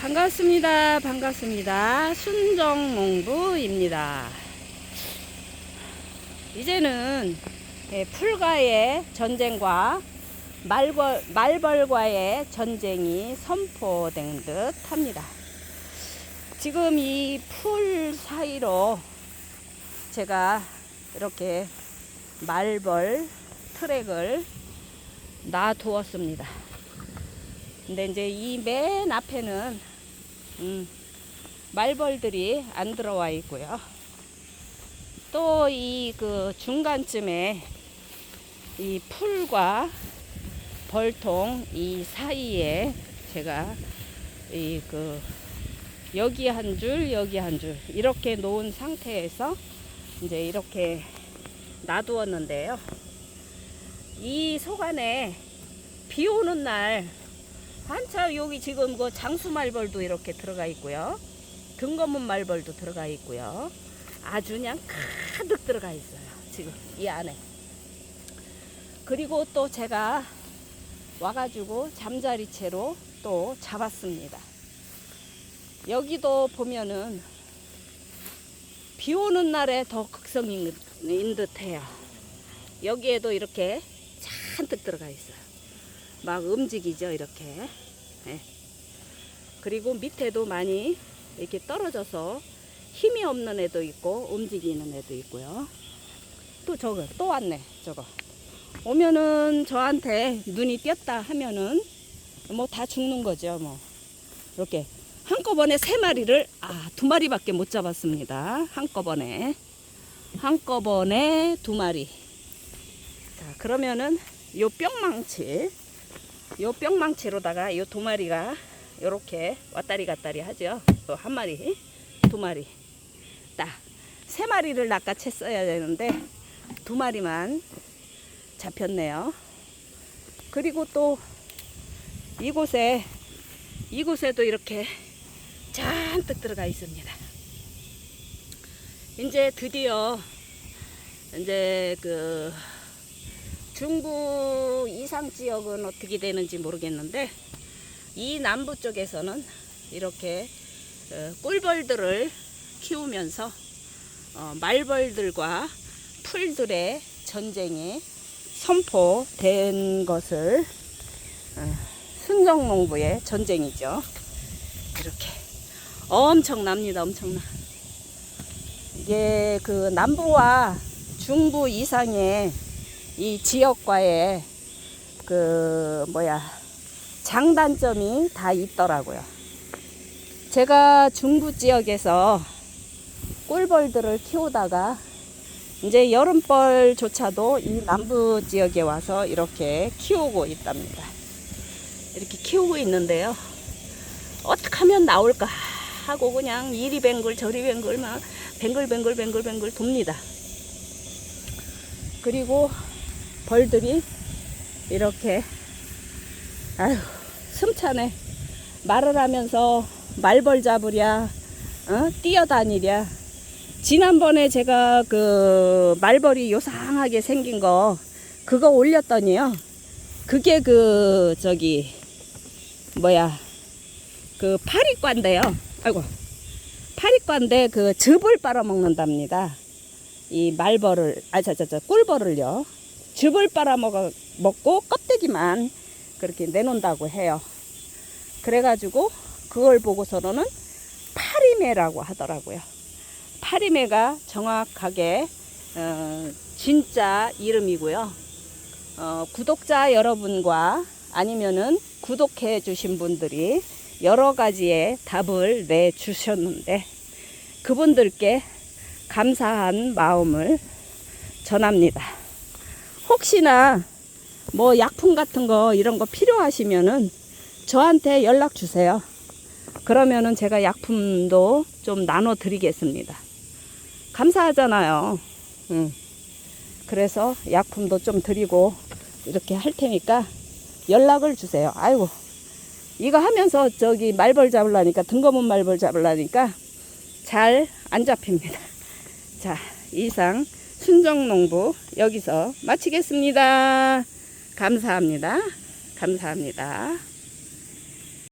반갑습니다. 반갑습니다. 순정농부입니다. 이제는 예, 풀과의 전쟁과 말벌, 말벌과의 전쟁이 선포된 듯 합니다. 지금 이 풀 사이로 제가 이렇게 말벌 트랙을 놔두었습니다. 근데 이제 이 맨 앞에는 음, 말벌들이 안 들어와 있고요. 또 이 그 중간쯤에 이 풀과 벌통 이 사이에 제가 이 그 여기 한 줄, 여기 한 줄 이렇게 놓은 상태에서 이제 이렇게 놔두었는데요. 이 속안에 비 오는 날 한참 여기 지금 그 장수 말벌도 이렇게 들어가 있고요. 등검은 말벌도 들어가 있고요. 아주 그냥 가득 들어가 있어요. 지금 이 안에. 그리고 또 제가 와가지고 잠자리채로 또 잡았습니다. 여기도 보면은 비 오는 날에 더 극성인 듯해요. 여기에도 이렇게 잔뜩 들어가 있어요. 막 움직이죠, 이렇게. 예. 그리고 밑에도 많이 이렇게 떨어져서 힘이 없는 애도 있고 움직이는 애도 있고요. 또 저거 또 왔네, 저거. 오면은 저한테 눈이 띄었다 하면은 뭐 다 죽는 거죠, 뭐. 이렇게 한꺼번에 세 마리를 아, 두 마리밖에 못 잡았습니다. 한꺼번에. 한꺼번에 두 마리. 자, 그러면은 요 뿅망치 요 뿅망치로다가 요 두 마리가 요렇게 왔다리 갔다리 하죠. 또한 마리, 두 마리. 딱 세 마리를 낚아챘어야 되는데 두 마리만 잡혔네요. 그리고 또 이곳에 이곳에도 이렇게 잔뜩 들어가 있습니다. 이제 드디어 이제 그 중부 이상 지역은 어떻게 되는지 모르겠는데 이 남부 쪽에서는 이렇게 어, 꿀벌들을 키우면서 어, 말벌들과 풀들의 전쟁이 선포된 것을 어, 순정농부의 전쟁이죠. 이렇게 엄청납니다. 엄청나. 이게 그 남부와 중부 이상의 이 지역과의 그 뭐야 장단점이 다 있더라고요. 제가 중부 지역에서 꿀벌들을 키우다가 이제 여름벌조차도 이 남부 지역에 와서 이렇게 키우고 있답니다. 이렇게 키우고 있는데요. 어떻게 하면 나올까 하고 그냥 이리 뱅글 저리 뱅글 막 뱅글 뱅글 뱅글 뱅글 돕니다. 그리고 벌들이 이렇게 아휴 숨차네. 말을 하면서 말벌 잡으랴 어? 뛰어다니랴. 지난번에 제가 그 말벌이 요상하게 생긴 거 그거 올렸더니요. 그게 그 저기 뭐야 그 파리과인데요. 아이고 파리과인데 그 즙을 빨아먹는답니다. 이 말벌을 아자자자 꿀벌을요 즙을 빨아먹어 먹고 껍데기만 그렇게 내놓는다고 해요. 그래가지고 그걸 보고서는 파리매라고 하더라고요. 파리매가 정확하게 어, 진짜 이름이고요. 어, 구독자 여러분과 아니면은 구독해 주신 분들이 여러 가지의 답을 내 주셨는데 그분들께 감사한 마음을 전합니다. 혹시나 뭐 약품 같은 거 이런 거 필요하시면은 저한테 연락 주세요. 그러면은 제가 약품도 좀 나눠 드리겠습니다. 감사하잖아요. 응. 그래서 약품도 좀 드리고 이렇게 할 테니까 연락을 주세요. 아이고, 이거 하면서 저기 말벌 잡으려니까, 등검은 말벌 잡으려니까 잘 안 잡힙니다. 자, 이상 순정농부 여기서 마치겠습니다. 감사합니다. 감사합니다.